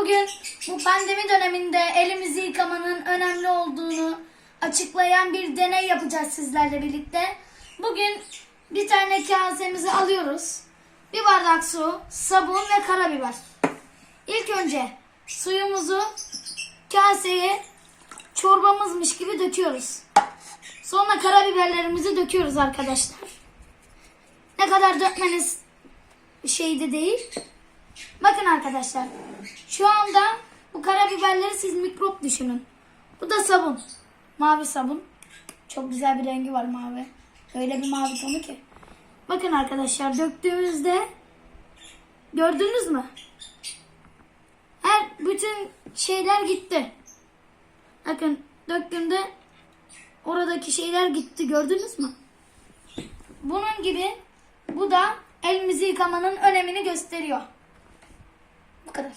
bugün bu pandemi döneminde elimizi yıkamanın önemli olduğunu açıklayan bir deney yapacağız sizlerle birlikte. Bugün bir tane kasemizi alıyoruz. Bir bardak su, sabun ve karabiber. İlk önce suyumuzu kaseye çorbamızmış gibi döküyoruz. Sonra karabiberlerimizi döküyoruz arkadaşlar. Ne kadar dökmeniz şeyde değil. Bakın arkadaşlar. Şu anda bu karabiberleri siz mikrop düşünün. Bu da sabun. Mavi sabun. Çok güzel bir rengi var mavi. Öyle bir mavi tonu ki. Bakın arkadaşlar döktüğümüzde gördünüz mü? Her bütün şeyler gitti. Bakın döktüğümde oradaki şeyler gitti gördünüz mü? Bunun gibi bu da elimizi yıkamanın önemini gösteriyor. Пока.